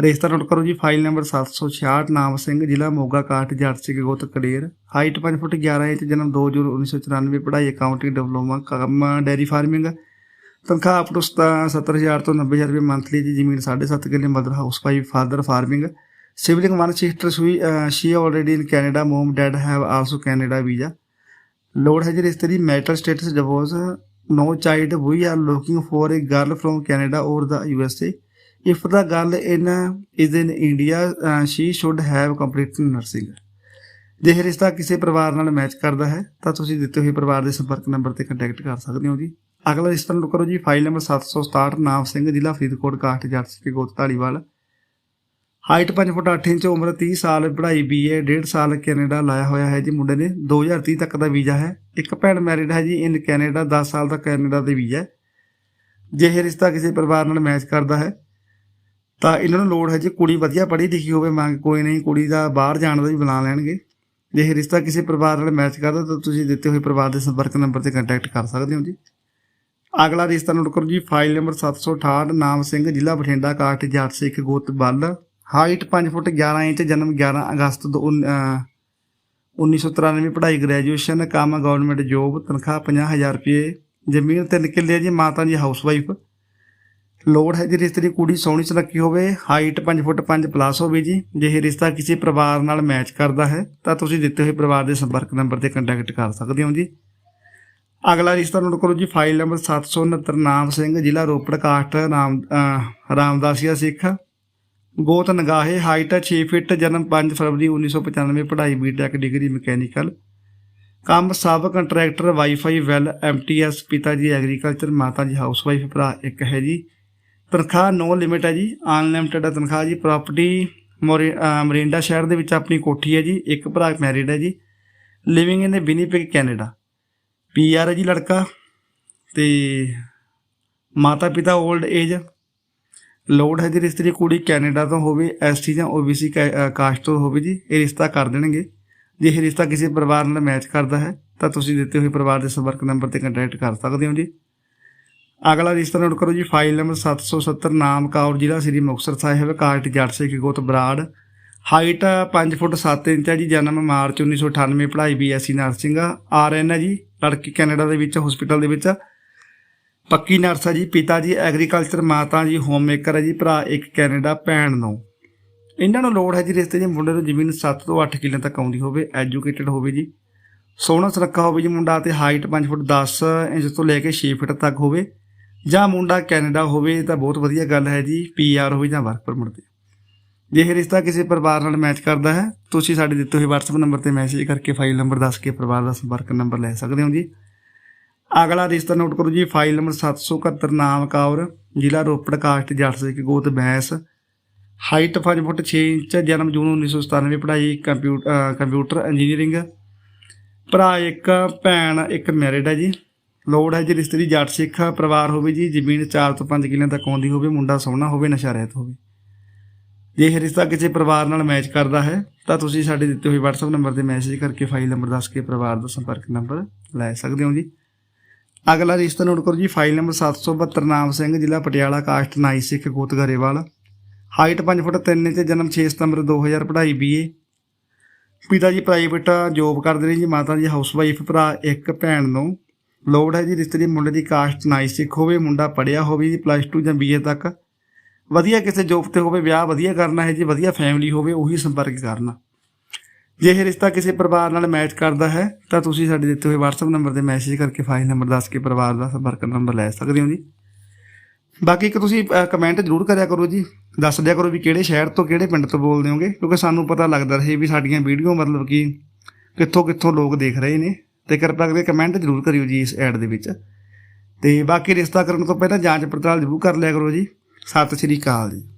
ਰੇਸਤਾ note ਕਰੋ ਜੀ, file number 766 ਨਾਮ ਸਿੰਘ, ਜ਼ਿਲ੍ਹਾ ਮੋਗਾ, ਕਾਠ ਜੱਟ ਸਿੰਘ ਗੋਤ ਕੜੇਰ ਹਾਈਟ 5 ਫੁੱਟ 11 ਇੰਚ, ਜਨਮ 2 ਜੂਨ 1994 ਪੜ੍ਹਾਈ ਅਕਾਊਂਟਿੰਗ ਡਿਪਲੋਮਾ ਕੰਮ ਡੈਰੀ ਫਾਰਮਿੰਗ ਤਨਖਾਹ ਅਪ ਟੂ 70000 ਤੋਂ 90000 ਰੁਪਏ ਮੰਥਲੀ ਜੀ, ਜ਼ਮੀਨ 7.5 ਕਿੱਲੇ mother housewife father farming sibling one sister ਸੂਈ she already in Canada mom dad have also Canada visa ਲੋੜ ਹੈ ਜੀ ਰਿਸ਼ਤੇ ਦੀ marital status divorce no child we are looking for a girl from Canada or the U S A if the girl in uh, is in India uh, she should have completed nursing. ਜੇ ਇਹ ਰਿਸ਼ਤਾ ਕਿਸੇ ਪਰਿਵਾਰ ਨਾਲ match ਕਰਦਾ ਹੈ ਤਾਂ ਤੁਸੀਂ ਦਿੱਤੇ ਹੋਏ ਪਰਿਵਾਰ ਦੇ ਸੰਪਰਕ ਨੰਬਰ ਤੇ ਕੰਟੈਕਟ ਕਰ ਸਕਦੇ ਹੋ ਜੀ। ਅਗਲਾ ਰਿਸ਼ਤਾ ਨੋਟ ਕਰੋ ਜੀ ਫਾਈਲ ਨੰਬਰ 767 ਨਾਮ ਸਿੰਘ ਜ਼ਿਲ੍ਹਾ ਫਰੀਦਕੋਟ ਕਾਸਟ ਜੱਟ ਸਿੰਘ ਗੋਤ ਢਾਲੀਵਾਲ। ਹਾਈਟ 5 ਫੁੱਟ 8 ਇੰਚ ਉਮਰ 30 ਸਾਲ ਪੜ੍ਹਾਈ ਬੀਏ 1.5 ਸਾਲ ਕੈਨੇਡਾ ਲਾਇਆ ਹੋਇਆ ਹੈ ਜੀ ਮੁੰਡੇ ਨੇ। 2030 ਤੱਕ ਦਾ ਵੀਜ਼ਾ ਹੈ। ਇੱਕ ਭੈਣ ਮੈਰਿਡ ਹੈ ਜੀ ਇਨ ਕੈਨੇਡਾ 10 ਸਾਲ ਦਾ ਕੈਨੇਡਾ ਦੇ ਵੀਜ਼ਾ ਹੈ। ਜੇ ਇਹ ਰਿਸ਼ਤਾ ਕਿਸੇ ਪਰਿਵਾਰ ਨਾਲ ਮੈਚ ਕਰਦਾ ਹੈ ਤਾਂ ਇਹਨਾਂ ਨੂੰ ਲੋੜ ਹੈ ਜੀ ਕੁੜੀ ਵਧੀਆ ਪੜ੍ਹੀ ਲਿਖੀ ਹੋਵੇ ਮੰਗ, ਕੋਈ ਨਹੀਂ, ਕੁੜੀ ਦਾ ਬਾਹਰ ਜਾਣ ਦਾ ਵੀ ਬੁਲਾ ਲੈਣਗੇ। ਜੇ ਇਹ ਰਿਸ਼ਤਾ ਕਿਸੇ ਪਰਿਵਾਰ ਨਾਲ ਮੈਚ ਕਰਦਾ ਤਾਂ ਤੁਸੀਂ ਦਿੱਤੇ ਹੋਏ ਪਰਿਵਾਰ ਦੇ ਸੰਪਰਕ ਨੰਬਰ ਤੇ ਕੰਟੈਕਟ ਕਰ ਸਕਦੇ ਹੋ ਜੀ। ਅਗਲਾ ਰਿਸ਼ਤਾ ਨੋਟ ਕਰੋ ਜੀ ਫਾਈਲ ਨੰਬਰ 768 ਨਾਮ ਸਿੰਘ, ਜ਼ਿਲ੍ਹਾ ਬਠਿੰਡਾ ਕਾਸਟ ਜੱਟ ਸਿੱਖ, ਗੋਤ, ਬੱਲ। ਹਾਈਟ 5 ਫੁੱਟ 11 ਇੰਚ, ਜਨਮ 11 ਅਗਸਤ ਦੋ- ਉਨ- ਅਹ 1993 ਪੜ੍ਹਾਈ ਗ੍ਰੈਜੂਏਸ਼ਨ ਕੰਮ ਗਵਰਨਮੈਂਟ ਜੋਬ ਤਨਖਾਹ 50000 ਰੁਪਏ। ਜ਼ਮੀਨ ਤਿੰਨ ਕਿੱਲੇ ਜੀ, ਮਾਤਾ ਜੀ ਹਾਊਸ ਵਾਈਫ ਲੋੜ ਹੈ ਜੀ ਰਿਸ਼ਤੇ ਦੀ ਕੁੜੀ ਸੋਹਣੀ ਸੁਨੱਖੀ ਹੋਵੇ ਹਾਈਟ 5 ਫੁੱਟ 5 ਪਲੱਸ ਹੋਵੇ ਜੀ, ਜੇ ਇਹ ਰਿਸ਼ਤਾ ਕਿਸੇ ਪਰਿਵਾਰ ਨਾਲ ਮੈਚ ਕਰਦਾ ਹੈ, ਤਾਂ ਤੁਸੀਂ ਦਿੱਤੇ ਹੋਏ ਪਰਿਵਾਰ ਦੇ ਸੰਪਰਕ ਨੰਬਰ ਤੇ ਕੰਟੈਕਟ ਕਰ ਸਕਦੇ ਹੋ ਜੀ। ਅਗਲਾ ਰਿਸ਼ਤਾ ਨੋਟ ਕਰੋ ਜੀ ਫਾਈਲ ਨੰਬਰ 769 ਨਾਮ ਸਿੰਘ, ਜ਼ਿਲ੍ਹਾ ਰੋਪੜ, ਕਾਸਟ ਨਾਮ ਰਾਮਦਾਸੀਆ ਸਿੱਖ। ਗੋਤ ਨਗਾਹੇ ਹਾਈਟ 6 ਫਿਟ ਜਨਮ 5 ਫਰਵਰੀ 1995 ਪੜ੍ਹਾਈ ਬੀਟੈਕ ਡਿਗਰੀ ਮਕੈਨੀਕਲ ਕੰਮ sub contractor wifi well MTS ਪਿਤਾ ਜੀ ਐਗਰੀਕਲਚਰ ਮਾਤਾ ਜੀ ਹਾਊਸਵਾਈਫ ਭਰਾ ਇੱਕ ਹੈ ਜੀ। ਤਨਖਾਹ ਨੋ ਲਿਮਿਟ ਹੈ ਜੀ। ਅਨਲਿਮਿਟਿਡ ਹੈ ਤਨਖਾਹ ਜੀ। ਪ੍ਰਾਪਰਟੀ ਮੋਰਿੰਡਾ ਸ਼ਹਿਰ ਦੇ ਵਿੱਚ ਆਪਣੀ ਕੋਠੀ ਹੈ ਜੀ। ਇੱਕ ਭਰਾ ਮੈਰਿਡ ਹੈ ਜੀ। Living in Winnipeg Canada PR ਹੈ ਜੀ ਲੜਕਾ। ਤੇ ਮਾਤਾ ਪਿਤਾ 올ਡ ਏਜ ਲੋੜ ਹੈ ਜੀ ਰਿਸ਼ਤੇ ਦੀ ਕੁੜੀ ਕੈਨੇਡਾ ਤੋਂ ਹੋਵੇ ਐਸਟੀ ਜਾਂ ਓਬੀਸੀ ਕਾਸਟ ਤੋਂ ਹੋਵੇ ਜੀ, ਇਹ ਰਿਸ਼ਤਾ ਕਰ ਦੇਣਗੇ। ਜੇ ਇਹ ਰਿਸ਼ਤਾ ਕਿਸੇ ਪਰਿਵਾਰ ਨਾਲ ਮੈਚ ਕਰਦਾ ਹੈ, ਤਾਂ ਤੁਸੀਂ ਦਿੱਤੇ ਹੋਏ ਪਰਿਵਾਰ ਦੇ ਸੰਪਰਕ ਨੰਬਰ ਤੇ ਕੰਟੈਕਟ ਕਰ ਸਕਦੇ ਹੋ ਜੀ। ਅਗਲਾ ਰਿਸ਼ਤਾ ਨੋਟ ਕਰੋ ਜੀ ਫਾਈਲ ਨੰਬਰ 770 ਨਾਮ ਕੌਰ ਜ਼ਿਲ੍ਹਾ ਸ੍ਰੀ ਮੁਕਤਸਰ ਸਾਹਿਬ ਕਾਸਟ ਜੱਟ ਸਿੱਖ ਗੋਤ ਬਰਾੜ। ਹਾਈਟ 5 ਫੁੱਟ 7 ਇੰਚ ਹੈ ਜੀ, ਜਨਮ ਮਾਰਚ 1998 ਪੜ੍ਹਾਈ ਬੀਐਸਸੀ ਨਰਸਿੰਗ ਆਰਐਨ ਹੈ ਜੀ, ਲੜਕੀ ਕੈਨੇਡਾ ਦੇ ਵਿੱਚ ਹਸਪੀਟਲ ਦੇ ਵਿੱਚ। ਪੱਕੀ ਨਰਸ ਹੈ ਜੀ, ਪਿਤਾ ਜੀ ਐਗਰੀਕਲਚਰ ਮਾਤਾ ਜੀ ਹੋਮ ਮੇਕਰ ਹੈ ਜੀ, ਭਰਾ ਇੱਕ ਕੈਨੇਡਾ, ਭੈਣ ਨੂੰ। ਇਹਨਾਂ ਨੂੰ ਲੋੜ ਹੈ ਜੀ ਰਿਸ਼ਤੇ ਦੇ ਮੁੰਡੇ ਨੂੰ ਜ਼ਮੀਨ 7 ਤੋਂ 8 ਕਿੱਲੇ ਤੱਕ ਆਉਂਦੀ ਹੋਵੇ ਐਜੂਕੇਟਡ ਹੋਵੇ ਜੀ। ਸੋਹਣਾ ਸੁਨੱਖਾ ਹੋਵੇ ਜੀ ਮੁੰਡਾ ਤੇ ਹਾਈਟ 5 ਫੁੱਟ 10 ਇੰਚ ਤੋਂ ਲੈ ਕੇ 6 ਫੁੱਟ ਤੱਕ ਹੋਵੇ। ਜਾਂ ਮੁੰਡਾ ਕੈਨੇਡਾ ਹੋਵੇ ਤਾਂ ਬਹੁਤ ਵਧੀਆ ਗੱਲ ਹੈ ਜੀ ਪੀਆਰ ਹੋਵੇ ਜਾਂ ਵਰਕ ਪਰਮਿਟ ਤੇ। ਜੇ ਇਹ ਰਿਸ਼ਤਾ ਕਿਸੇ ਪਰਿਵਾਰ ਨਾਲ ਮੈਚ ਕਰਦਾ ਹੈ, ਤੁਸੀਂ ਸਾਡੇ ਦਿੱਤੇ ਹੋਏ WhatsApp ਨੰਬਰ ਤੇ ਮੈਸੇਜ ਕਰਕੇ ਫਾਈਲ ਨੰਬਰ ਦੱਸ ਕੇ ਪਰਿਵਾਰ ਦਾ ਸੰਪਰਕ ਨੰਬਰ ਲੈ ਸਕਦੇ ਹੋ ਜੀ। ਅਗਲਾ ਰਿਸ਼ਤਾ ਨੋਟ ਕਰੋ ਜੀ ਫਾਈਲ ਨੰਬਰ 771 ਨਾਮ ਕੌਰ ਜ਼ਿਲ੍ਹਾ ਰੋਪੜ, ਕਾਸਟ, ਜੱਟ ਸਿੱਖ, ਗੋਤ, ਬੈਂਸ। ਹਾਈਟ 5 ਫੁੱਟ 6 ਇੰਚ, ਜਨਮ ਜੂਨ 1997 ਪੜ੍ਹਾਈ ਕੰਪਿਊਟਰ ਕੰਪਿਊਟਰ ਇੰਜੀਨੀਅਰਿੰਗ ਭਰਾ ਇੱਕ, ਭੈਣ ਇੱਕ ਮੈਰਿਡ ਹੈ ਜੀ। ਲੋੜ ਹੈ ਜੇ ਰਿਸ਼ਤੇ ਦੀ ਜੱਟ ਸਿੱਖ ਪਰਿਵਾਰ ਹੋਵੇ ਜੀ, ਜ਼ਮੀਨ 4 ਤੋਂ 5 ਕਿੱਲਿਆਂ ਤੱਕ ਆਉਂਦੀ ਹੋਵੇ, ਮੁੰਡਾ ਸੋਹਣਾ ਹੋਵੇ, ਨਸ਼ਾ ਰਹਿਤ ਹੋਵੇ। ਜੇ ਇਹ ਰਿਸ਼ਤਾ ਕਿਸੇ ਪਰਿਵਾਰ ਨਾਲ ਮੈਚ ਕਰਦਾ ਹੈ, ਤਾਂ ਤੁਸੀਂ ਸਾਡੇ ਦਿੱਤੇ ਹੋਏ WhatsApp ਨੰਬਰ ਤੇ ਮੈਸੇਜ ਕਰਕੇ ਫਾਈਲ ਨੰਬਰ ਦੱਸ ਕੇ ਪਰਿਵਾਰ ਦਾ ਸੰਪਰਕ ਨੰਬਰ ਲੈ ਸਕਦੇ ਹੋ ਜੀ। ਅਗਲਾ ਰਿਸ਼ਤਾ ਨੋਟ ਕਰੋ ਜੀ ਫਾਈਲ ਨੰਬਰ 772 ਨਾਮ ਸਿੰਘ, ਜ਼ਿਲ੍ਹਾ ਪਟਿਆਲਾ ਕਾਸਟ ਨਾਈ ਸਿੱਖ, ਗੋਤ, ਗਰੇਵਾਲ। ਹਾਈਟ 5 ਫੁੱਟ 3 ਇੰਚ, ਜਨਮ 6 ਸਤੰਬਰ 2000 ਪੜ੍ਹਾਈ ਬੀਏ ਪਿਤਾ ਜੀ ਪ੍ਰਾਈਵੇਟ ਜੋਬ ਕਰਦੇ ਨੇ ਜੀ, ਮਾਤਾ ਜੀ ਹਾਊਸ ਵਾਈਫ ਭਰਾ, ਇੱਕ ਭੈਣ, ਨੂੰ। ਲੋੜ ਹੈ ਜੀ ਰਿਸ਼ਤੇ ਦੀ, ਮੁੰਡੇ ਦੀ ਕਾਸਟ ਨਾਈ ਸਿੱਖ ਹੋਵੇ, ਮੁੰਡਾ ਪੜਿਆ ਹੋਵੇ ਜੀ ਪਲੱਸ 2 ਜਾਂ ਬੀਏ ਤੱਕ। ਵਧੀਆ ਕਿਸੇ ਜੋਬ ਤੇ ਹੋਵੇ, ਵਿਆਹ ਵਧੀਆ ਕਰਨਾ ਹੈ ਜੀ, ਵਧੀਆ ਫੈਮਿਲੀ ਹੋਵੇ, ਉਹੀ ਸੰਪਰਕ ਕਰਨਾ। ਜੇ ਇਹ ਰਿਸ਼ਤਾ ਕਿਸੇ ਪਰਿਵਾਰ ਨਾਲ ਮੈਚ ਕਰਦਾ ਹੈ, ਤਾਂ ਤੁਸੀਂ ਸਾਡੇ ਦਿੱਤੇ ਹੋਏ WhatsApp ਨੰਬਰ ਤੇ ਮੈਸੇਜ ਕਰਕੇ ਫਾਈਲ ਨੰਬਰ ਦੱਸ ਕੇ ਪਰਿਵਾਰ ਦਾ ਸੰਪਰਕ ਨੰਬਰ ਲੈ ਸਕਦੇ ਹੋ ਜੀ। ਬਾਕੀ ਇੱਕ ਤੁਸੀਂ ਕਮੈਂਟ ਜ਼ਰੂਰ ਕਰਿਆ ਕਰੋ ਜੀ। ਦੱਸ ਦਿਆ ਕਰੋ ਵੀ ਕਿਹੜੇ ਸ਼ਹਿਰ ਤੋਂ ਕਿਹੜੇ ਪਿੰਡ ਤੋਂ ਬੋਲਦੇ ਹੋਗੇ, ਕਿਉਂਕਿ ਸਾਨੂੰ ਪਤਾ ਲੱਗਦਾ ਰਹੇ ਵੀ ਸਾਡੀਆਂ ਵੀਡੀਓ ਮਤਲਬ ਕਿ ਕਿੱਥੋਂ ਕਿੱਥੋਂ ਲੋਕ ਦੇਖ ਰਹੇ ਨੇ। ਤੇ ਕਿਰਪਾ ਕਰਕੇ ਕਮੈਂਟ ਜ਼ਰੂਰ ਕਰਿਓ ਜੀ ਇਸ ਐਡ ਦੇ ਵਿੱਚ। ਤੇ ਬਾਕੀ ਰਿਸ਼ਤਾ ਕਰਨ ਤੋਂ ਪਹਿਲਾਂ ਜਾਂਚ ਪੜਤਾਲ ਜ਼ਰੂਰ ਕਰ ਲਿਆ ਕਰੋ ਜੀ। ਸਤਿ ਸ਼੍ਰੀ ਅਕਾਲ ਜੀ।